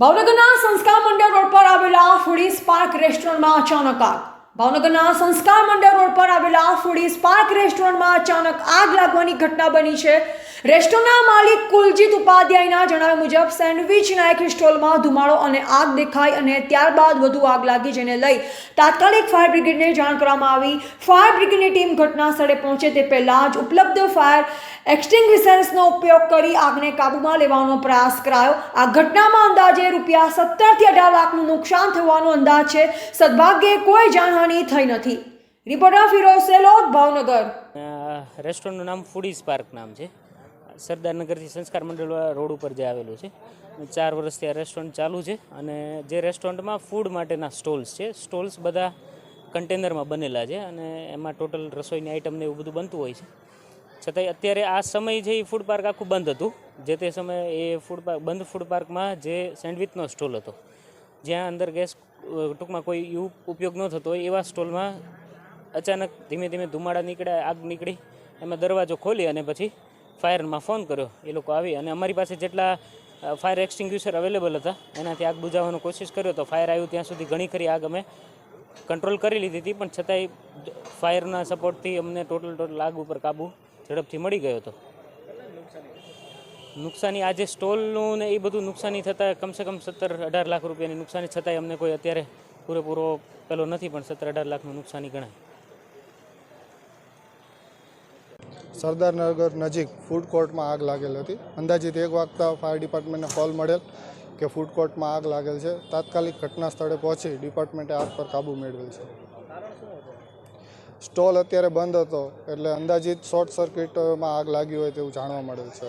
ભાવનગરના સંસ્કાર મંડળ રોડ પર આવેલા ફૂડી સ્પાર્ક રેસ્ટોરન્ટમાં અચાનક આગ. ભાવનગરના સંસ્કાર મંડળ રોડ પર આવેલા ફૂડી સ્પાર્ક રેસ્ટોરન્ટમાં અચાનક આગ લાગવાની ઘટના બની છે. રેસ્ટોરન્ટના માલિક કુલજીત ઉપાધ્યાયના જણાવ્યા મુજબ સેન્ડવિચના એક સ્ટોલમાં ધુમાડો અને આગ દેખાઈ અને ત્યારબાદ વધુ આગ લાગી, જેને લઈ તાત્કાલિક ફાયર બ્રિગેડને જાણ કરવામાં આવી. ફાયર બ્રિગેડની ટીમ ઘટના સ્થળે પહોંચે તે પહેલાં જ ઉપલબ્ધ ફાયર એક્સટિંગ્વિશર્સનો ઉપયોગ કરી આગને કાબૂમાં લેવાનો પ્રયાસ કરાયો. આ ઘટનામાં અંદાજે રૂપિયા સત્તરથી અઢાર લાખનું નુકસાન થવાનો અંદાજ છે. સદભાગ્યે કોઈ જાનહાનિ થઈ નથી. રિપોર્ટર ફિરોઝ સેલોદ, ભાવનગર. રેસ્ટોરન્ટનું નામ ફૂડી સ્પાર્ક નામ છે. સરદારનગરથી સંસ્કાર મંડળ રોડ ઉપર જે આવેલું છે. ચાર વર્ષથી આ રેસ્ટોરન્ટ ચાલુ છે અને જે રેસ્ટોરન્ટમાં ફૂડ માટેના સ્ટોલ્સ છે સ્ટોલ્સ બધા કન્ટેનરમાં બનેલા છે અને એમાં ટોટલ રસોઈની આઇટમને એવું બધું બનતું હોય છે. છતાંય અત્યારે આ સમય છે એ ફૂડ પાર્ક આખું બંધ હતું, જે તે સમયે એ ફૂડ પાર્ક બંધ ફૂડ પાર્કમાં જે સેન્ડવિચનો સ્ટોલ હતો. જ્યાં અંદર ગેસ ટૂંકમાં કોઈ ઉપયોગ ન થતો હોય એવા સ્ટોલમાં અચાનક ધીમે ધીમે ધુમાડા નીકળ્યા, આગ નીકળી, એમાં દરવાજો ખોલી અને પછી ફાયરમાં ફોન કર્યો, એ લોકો આવી અને અમારી પાસે જેટલા ફાયર એક્સટિંગ્યુશર અવેલેબલ હતા, એનાથી આગ બુઝાવવાનો કોશિશ કર્યો તો ફાયર આવ્યું ત્યાં સુધી ઘણી ખરી આગ અમે કંટ્રોલ કરી લીધી હતી, પણ છતાંય ફાયરના સપોર્ટથી અમને ટોટલ ટોટલ આગ ઉપર કાબુ ઝડપથી મળી ગયો હતો. નુકસાની આજે સ્ટોલનું ને એ બધું નુકસાની થતાં કમસે કમ સત્તર અઢાર લાખ રૂપિયાની નુકસાની, છતાંય અમને કોઈ અત્યારે પૂરેપૂરો પેલો નથી, પણ સત્તર અઢાર લાખનું નુકસાની ગણાય. સરદારનગર નજીક ફૂડ કોર્ટમાં આગ લાગેલ હતી. અંદાજિત એક વાગતા ફાયર ડિપાર્ટમેન્ટને કોલ મળેલ કે ફૂડ કોર્ટમાં આગ લાગેલ છે. તાત્કાલિક ઘટના સ્થળે પહોંચી ડિપાર્ટમેન્ટે આગ પર કાબૂ મેળવેલ છે. સ્ટોલ અત્યારે બંધ હતો એટલે અંદાજિત શોર્ટ સર્કિટમાં આગ લાગી હોય તેવું જાણવા મળેલ છે.